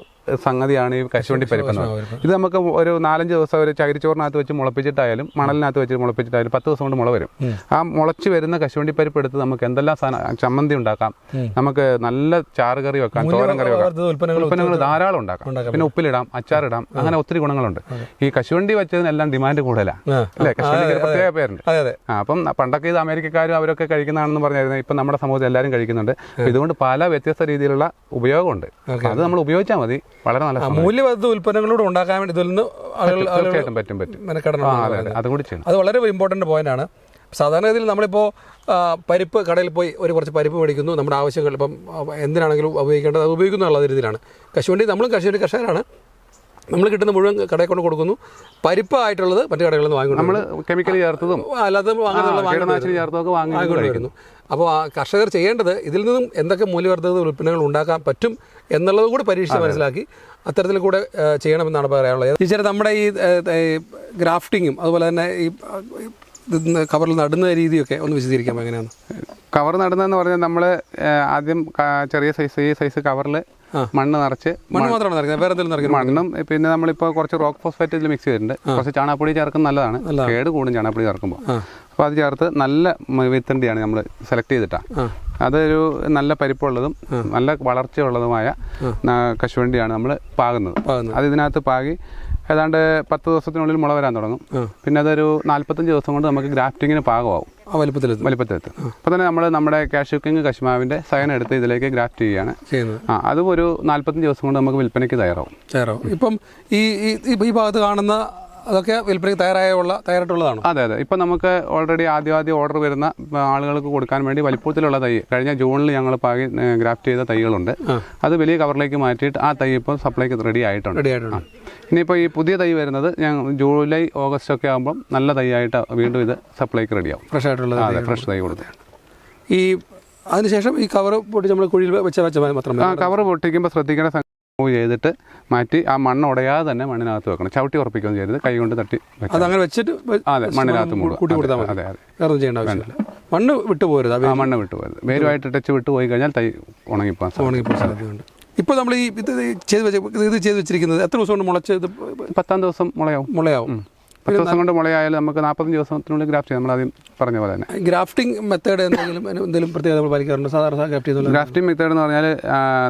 സംഗതിയാണ് ഈ കശുവണ്ടി പരിപ്പെന്ന് ഇത് നമുക്ക് ഒരു നാലഞ്ച് ദിവസം ഒരു ചകിരിച്ചോറിനകത്ത് വെച്ച് മുളപ്പിച്ചിട്ടായാലും മണലിനകത്ത് വെച്ച് മുളപ്പിച്ചിട്ടായാലും പത്ത് ദിവസം കൊണ്ട് മുള വരും. ആ മുളച്ച് വരുന്ന കശുവണ്ടി പരിപ്പ് എടുത്ത് നമുക്ക് എന്തെല്ലാം സാധനം ചമ്മന്തി ഉണ്ടാക്കാം നമുക്ക് നല്ല ചാറ് കറി വെക്കാം തോരൻ കറി വെക്കാം. ഉൽപ്പന്നങ്ങൾ ധാരാളം ഉണ്ടാക്കാം. പിന്നെ ഉപ്പിലിടാം അച്ചാറിടാം അങ്ങനെ ഒത്തിരി ഗുണങ്ങളുണ്ട്. ഈ കശുവണ്ടി വെച്ചതിനെല്ലാം ഡിമാൻഡ് കൂടുതലാണ്. അല്ലേ? കശുവണ്ടി പ്രത്യേക പേരുണ്ട്. അപ്പം പണ്ടൊക്കെ ഇത് അമേരിക്കക്കാരും അവരൊക്കെ കഴിക്കുന്നതാണെന്ന് പറഞ്ഞായിരുന്നു. ഇപ്പം നമ്മുടെ സമൂഹത്തിൽ എല്ലാവരും കഴിക്കുന്നുണ്ട്. ഇതുകൊണ്ട് പല വ്യത്യസ്ത രീതിയിലുള്ള ഉപയോഗമുണ്ട്. അത് നമ്മൾ ഉപയോഗിച്ചാൽ മതി. വളരെ നല്ല മൂല്യവർദ്ധ ഉൽപ്പന്നങ്ങളോട് ഉണ്ടാക്കാൻ വേണ്ടി ഇതിൽ നിന്ന് തീർച്ചയായിട്ടും പറ്റും പറ്റും. മെനക്കെടണം അതെ കൂടി ചെയ്യണം. അത് വളരെ ഇമ്പോർട്ടന്റ് പോയിന്റാണ് സാധാരണഗതിയിൽ നമ്മളിപ്പോൾ പരിപ്പ് കടയിൽ പോയി ഒരു കുറച്ച് പരിപ്പ് മേടിക്കുന്നു. നമ്മുടെ ആവശ്യങ്ങൾ ഇപ്പം എന്തിനാണെങ്കിലും ഉപയോഗിക്കേണ്ടത് അത് ഉപയോഗിക്കുന്നു എന്നുള്ള രീതിയിലാണ്. കശുവണ്ടി നമ്മളും കശുവണ്ടി കർഷകരാണ്. നമ്മൾ കിട്ടുന്ന മുഴുവൻ കടയിൽ കൊണ്ട് കൊടുക്കുന്നു. പരിപ്പായിട്ടുള്ളത് മറ്റു കടകളിൽ നിന്ന് വാങ്ങിക്കൊണ്ട് നമ്മൾ കെമിക്കൽ ചേർത്തതും. അല്ലാതെ കീടനാശിനി ചേർത്തൊക്കെ വാങ്ങി അപ്പോൾ ആ കർഷകർ ചെയ്യേണ്ടത് ഇതിൽ നിന്നും എന്തൊക്കെ മൂല്യവർദ്ധിത ഉൽപ്പന്നങ്ങൾ ഉണ്ടാക്കാൻ പറ്റും എന്നുള്ളത് കൂടി പരീക്ഷിച്ച് മനസ്സിലാക്കി അത്തരത്തിൽ കൂടെ ചെയ്യണമെന്നാണ് പറയാനുള്ളത്. ടീച്ചർ നമ്മുടെ ഈ ഗ്രാഫ്റ്റിങ്ങും അതുപോലെ തന്നെ ഈ കവറിൽ നടുന്ന രീതിയൊക്കെ ഒന്ന് വിശദീകരിക്കാം എങ്ങനെയാണ് കവർ നടുന്നതെന്ന് പറഞ്ഞാൽ നമ്മൾ ആദ്യം ചെറിയ സൈസ് ഈ സൈസ് കവറിൽ മണ്ണ് നിറച്ച് മണ്ണ് മാത്രമാണ് നിറയ്ക്കുന്നത് വേറെ എന്തെങ്കിലും മണ്ണും പിന്നെ നമ്മളിപ്പോൾ കുറച്ച് റോക്ക് ഫോസ്ഫേറ്റ് ഇതിൽ മിക്സ് ചെയ്തിട്ടുണ്ട് കുറച്ച് ചാണകപ്പൊടി ചേർക്കുന്നത് നല്ലതാണ്. കേട് കൂടും ചാണകപ്പൊടി ചേർക്കുമ്പോൾ. അപ്പോൾ അത് ചേർത്ത് നല്ല വിത്തണ്ടിയാണ് നമ്മൾ സെലക്ട് ചെയ്തിട്ടാണ് അതൊരു നല്ല പരിപ്പുള്ളതും നല്ല വളർച്ചയുള്ളതുമായ കശുവണ്ടിയാണ് നമ്മൾ പാകുന്നത്. പാകുന്നത്. അത് ഇതിനകത്ത് പാകി ഏതാണ്ട് പത്ത് ദിവസത്തിനുള്ളിൽ മുള വരാൻ തുടങ്ങും. പിന്നെ അതൊരു നാൽപ്പത്തഞ്ച് ദിവസം കൊണ്ട് നമുക്ക് ഗ്രാഫ്റ്റിങ്ങിന് പാകമാവും. വലിപ്പത്തിലെത്തും. വലുപ്പത്തിലെത്തും. അപ്പോൾ തന്നെ നമ്മൾ നമ്മുടെ കാഷ് കുക്കിങ് കശുമാവിന്റെ സയൻ എടുത്ത് ഇതിലേക്ക് ഗ്രാഫ്റ്റ് ചെയ്യുകയാണ്. ചെയ്യുന്നത്. ആ അതും ഒരു നാൽപ്പത്തഞ്ച് ദിവസം കൊണ്ട് നമുക്ക് വിൽപ്പനയ്ക്ക് തയ്യാറാവും. തയ്യാറാവും. ഇപ്പം ഈ- ഈ ഭാഗത്ത് കാണുന്ന അതൊക്കെ വിൽപ്പനയ്ക്ക് തയ്യാറായുള്ള തയ്യാറായിട്ടുള്ളതാണ്. അതെ അതെ. ഇപ്പം നമുക്ക് ഓൾറെഡി ആദ്യം ആദ്യം ഓർഡർ വരുന്ന ആളുകൾക്ക് കൊടുക്കാൻ വേണ്ടി വലിപ്പത്തിലുള്ള തൈ കഴിഞ്ഞ ജൂണിൽ ഞങ്ങൾ പാകി ഗ്രാഫ്റ്റ് ചെയ്ത തൈകളുണ്ട്. അത് വലിയ കവറിലേക്ക് മാറ്റിയിട്ട് ആ തൈ ഇപ്പോൾ സപ്ലൈക്ക് റെഡി ആയിട്ടുണ്ട്. റെഡി ആയിട്ടുണ്ട്. ഇനിയിപ്പോൾ ഈ പുതിയ തൈ വരുന്നത് ഞങ്ങൾ ജൂലൈ ഓഗസ്റ്റ് ഒക്കെ ആകുമ്പോൾ നല്ല തൈയായിട്ട് വീണ്ടും ഇത് സപ്ലൈക്ക് റെഡിയാവും ഫ്രഷ് ആയിട്ടുള്ള അതെ ഫ്രഷ് തൈ കൊടുത്ത്. ഈ അതിനുശേഷം ഈ കവർ പൊട്ടി നമ്മൾ കുഴിയിൽ വെച്ച വെച്ച മാത്രമേ ആ കവർ പൊട്ടിക്കുമ്പോൾ ശ്രദ്ധിക്കേണ്ട ചെയ്തിട്ട് മാറ്റി ആ മണ്ണ് ഉടയാതെ തന്നെ മണ്ണിനകത്ത് വെക്കണം. ചവിട്ടി ഉറപ്പിക്കുകയും ചെയ്യരുത്. കൈ കൊണ്ട് തട്ടി അതങ്ങനെ വെച്ചിട്ട് അതെ മണ്ണിനകത്ത് കൂട്ടി കൊടുത്താൽ അതെ അതെ വേറെ ചെയ്യേണ്ട ആവശ്യമില്ല. മണ്ണ് വിട്ടു പോരുത്. ആ മണ്ണ് വിട്ടു പോരുത്. വേരുമായിട്ട് ടച്ച് വിട്ടു പോയി കഴിഞ്ഞാൽ തൈ ഉണങ്ങിപ്പോകാൻ സാധിക്കും സാധ്യതയുണ്ട്. ഇപ്പോൾ നമ്മൾ ഈ ഇത് ചെയ്ത് വെച്ച ഇത് ചെയ്ത് വെച്ചിരിക്കുന്നത് എത്ര ദിവസം കൊണ്ട് മുളച്ച് ഇത് പത്താം ദിവസം മുളയാവും. മുളയാവും. പത്ത് ദിവസം കൊണ്ട് മുളയായാലും നമുക്ക് നാൽപ്പത്തഞ്ച് ദിവസത്തിനുള്ളിൽ ഗ്രാഫ്റ്റ് ചെയ്യാം. നമ്മൾ ആദ്യം പറഞ്ഞ പോലെ തന്നെ. ഗ്രാഫ്റ്റിംഗ് മെത്തേഡ് എന്തെങ്കിലും [laughs] എന്തെങ്കിലും പ്രത്യേകത നമ്മൾ പാലിക്കാറുണ്ട്? സാധാരണ ഗ്രാഫ്റ്റ് ചെയ്യുന്നത് ഗ്രാഫ്റ്റിംഗ് മെത്തേഡ് എന്ന് പറഞ്ഞാൽ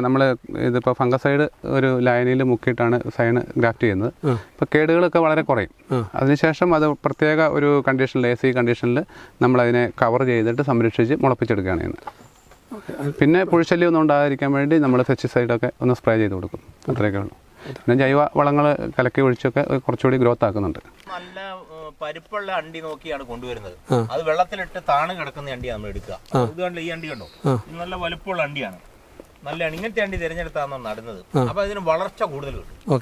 നമ്മൾ ഇതിപ്പോൾ ഫംഗസൈഡ് ഒരു ലൈനിൽ മുക്കിയിട്ടാണ് സൈന് ഗ്രാഫ്റ്റ് ചെയ്യുന്നത്. ഇപ്പോൾ കേടുകളൊക്കെ വളരെ കുറയും. അതിനുശേഷം അത് പ്രത്യേക ഒരു കണ്ടീഷനിൽ എ സി കണ്ടീഷനിൽ നമ്മളതിനെ കവർ ചെയ്തിട്ട് സംരക്ഷിച്ച് മുളപ്പിച്ചെടുക്കുകയാണ് ചെയ്യുന്നത്. പിന്നെ പുഴുശല്യം ഒന്നും ഉണ്ടാകാതിരിക്കാൻ വേണ്ടി നമ്മൾ പെസ്റ്റിസൈഡൊക്കെ ഒന്ന് സ്പ്രേ ചെയ്ത് കൊടുക്കും. അത്രയൊക്കെ ഉള്ളൂ. പിന്നെ ജൈവ വളങ്ങൾ കലക്കി ഒഴിച്ചൊക്കെ കുറച്ചുകൂടി ഗ്രോത്ത് ആക്കുന്നുണ്ട്. നല്ല പരിപ്പുള്ള അണ്ടി നോക്കിയാണ് കൊണ്ടുവരുന്നത്. അത് വെള്ളത്തിലിട്ട് താണ് കിടക്കുന്ന അണ്ടിയാണ് നമ്മൾ എടുക്കുക. ഇത് കണ്ടോ ഈ അണ്ടി കണ്ടോ? ഇത് നല്ല വലുപ്പമുള്ള അണ്ടിയാണ്. നല്ല ഇങ്ങനത്തെ അണ്ടി തിരഞ്ഞെടുത്താണ് നടുന്നത്. അപ്പൊ അതിന് വളർച്ച കൂടുതൽ കിട്ടും.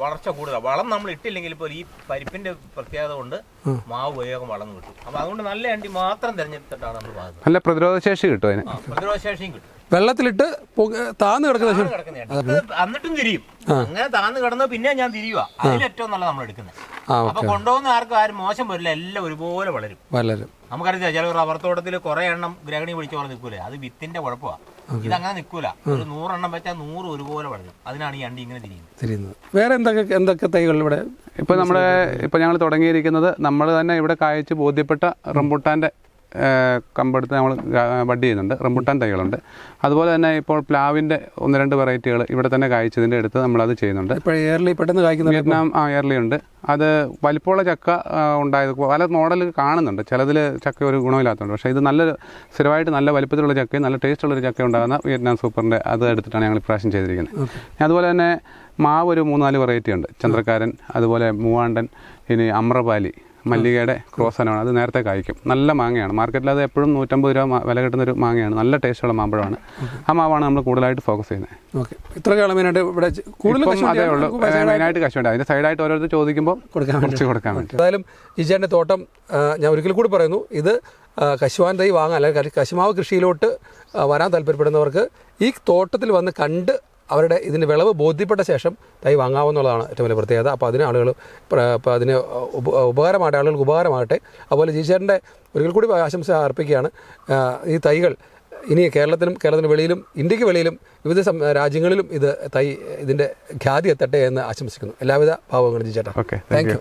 വളർച്ച കൂടുതലാണ് വളം നമ്മൾ ഇട്ടില്ലെങ്കിൽ ഇപ്പോൾ ഈ പരിപ്പിന്റെ പ്രത്യേകത കൊണ്ട് മാവ് വേഗം വളർന്നു കിട്ടും. അപ്പൊ അതുകൊണ്ട് നല്ല അണ്ടി മാത്രം തിരഞ്ഞെടുത്തിട്ടാണ് നമ്മൾ നല്ല പ്രതിരോധശേഷി കിട്ടും പ്രതിരോധശേഷിയും കിട്ടും. വെള്ളത്തിലിട്ട് താന്ന് കിടക്കുന്ന എന്നിട്ടും തിരിയും. അങ്ങനെ താന്ന് കിടന്ന് പിന്നെ ഞാൻ തിരിയുക അതിലേറ്റവും നല്ല നമ്മൾ എടുക്കുന്നത്. അപ്പൊ കൊണ്ടുപോകുന്ന ആർക്കും ആരും മോശം വരില്ല. എല്ലാം ഒരുപോലെ വളരും. വളരും നമുക്കറിയാം ചില റബ്ബർ തോട്ടത്തിൽ കുറെ എണ്ണം ഗ്രഹണി പിടിച്ച പോലെ നിൽക്കൂലേ. അത് വിത്തിന്റെ കുഴപ്പമാണ് ഇതങ്ങനെ നിൽക്കൂല. ഒരു നൂറെണ്ണം വെച്ചാൽ നൂറ് ഒരുപോലെ വളരും. അതിനാണ് ഈ അണ്ടി ഇങ്ങനെ തിരിയുന്നത്. തിരിയുന്നത്. വേറെ എന്തൊക്കെ എന്തൊക്കെ തൈകൾ ഇവിടെ? ഇപ്പൊ നമ്മുടെ ഇപ്പൊ ഞങ്ങൾ തുടങ്ങിയിരിക്കുന്നത് നമ്മൾ തന്നെ ഇവിടെ കായച്ച് ബോധ്യപ്പെട്ട റംബുട്ടാന്റെ കമ്പെടുത്ത് നമ്മൾ ബഡ് ചെയ്യുന്നുണ്ട്. റംബുട്ടാൻ തൈകളുണ്ട്. അതുപോലെ തന്നെ ഇപ്പോൾ പ്ലാവിന്റെ ഒന്ന് രണ്ട് വെറൈറ്റികൾ ഇവിടെ തന്നെ കായ്ച്ചതിന്റെ അടുത്ത് നമ്മളത് ചെയ്യുന്നുണ്ട്. ഇപ്പോൾ ഇയർലി പെട്ടെന്ന് കായ്ക്കുന്ന വിയറ്റ്നാം ആ ഇയർലി ഉണ്ട്. അത് വലിപ്പമുള്ള ചക്ക ഉണ്ടായത് പല മോഡൽ കാണുന്നുണ്ട്. ചിലതിൽ ചക്ക ഒരു ഗുണമില്ലാത്തതുണ്ട്. പക്ഷേ ഇത് നല്ലൊരു സ്ഥിരമായിട്ട് നല്ല വലിപ്പത്തിലുള്ള ചക്കയും നല്ല ടേസ്റ്റുള്ളൊരു ചക്ക ഉണ്ടാകുന്ന വിയറ്റ്നാം സൂപ്പറിന്റെ അത് എടുത്തിട്ടാണ് ഞങ്ങൾ ഇപ്രാവശ്യം ചെയ്തിരിക്കുന്നത്. അതുപോലെ തന്നെ മാവ് ഒരു മൂന്നാൽ വെറൈറ്റി ഉണ്ട്. ചന്ദ്രക്കാരൻ അതുപോലെ മൂവാണ്ടൻ ഇനി അമ്രപാലി മല്ലികയുടെ ക്രോസനമാണ് അത് നേരത്തെ കായ്ക്കും. നല്ല മാങ്ങയാണ്. മാർക്കറ്റിൽ അത് എപ്പോഴും നൂറ്റമ്പത് രൂപ വില കിട്ടുന്ന ഒരു മാങ്ങയാണ്. നല്ല ടേസ്റ്റുള്ള മാമ്പഴമാണ്. ആ മാവാണ് നമ്മൾ കൂടുതലായിട്ട് ഫോക്കസ് ചെയ്യുന്നത് ഓക്കെ. ഇത്രയൊക്കെയാണ് മെയിനായിട്ട് ഇവിടെ കൂടുതലും അതേ ഉള്ളൂ. മെയിനായിട്ട് കശുവണ്ടി. അതിന്റെ സൈഡായിട്ട് ഓരോരുത്തർ ചോദിക്കുമ്പോൾ കൊടുക്കാൻ കുറച്ച് കൊടുക്കാൻ വേണ്ടി. എന്തായാലും ജിജേന്റെ തോട്ടം ഞാൻ ഒരിക്കൽ കൂടി പറയുന്നു. ഇത് കശുവാൻ തൈ വാങ്ങാൻ അല്ലെങ്കിൽ കശു- കശുമാവ് കൃഷിയിലോട്ട് വരാൻ താല്പര്യപ്പെടുന്നവർക്ക് ഈ തോട്ടത്തിൽ വന്ന് കണ്ട് അവരുടെ ഇതിന് വിളവ് ബോധ്യപ്പെട്ട ശേഷം തൈ വാങ്ങാവുന്നതാണ് ഏറ്റവും വലിയ പ്രത്യേകത. അപ്പോൾ അതിന് ആളുകൾ അപ്പോൾ അതിന് ഉപ- ഉപകാരമാകട്ടെ ആളുകൾക്ക് ഉപകാരമാകട്ടെ. അതുപോലെ ജിജേന്റെ ഒരിക്കൽ കൂടി ആശംസ അർപ്പിക്കുകയാണ്. ഈ തൈകൾ ഇനി കേരളത്തിലും കേരളത്തിന് വെളിയിലും ഇന്ത്യയ്ക്ക് വെളിയിലും വിവിധ രാജ്യങ്ങളിലും ഇത് തൈ ഇതിന്റെ ഖ്യാതി എത്തട്ടെ എന്ന് ആശംസിക്കുന്നു. എല്ലാവിധ ഭാവങ്ങളും ജീശേട്ടാ ഓക്കെ താങ്ക് യു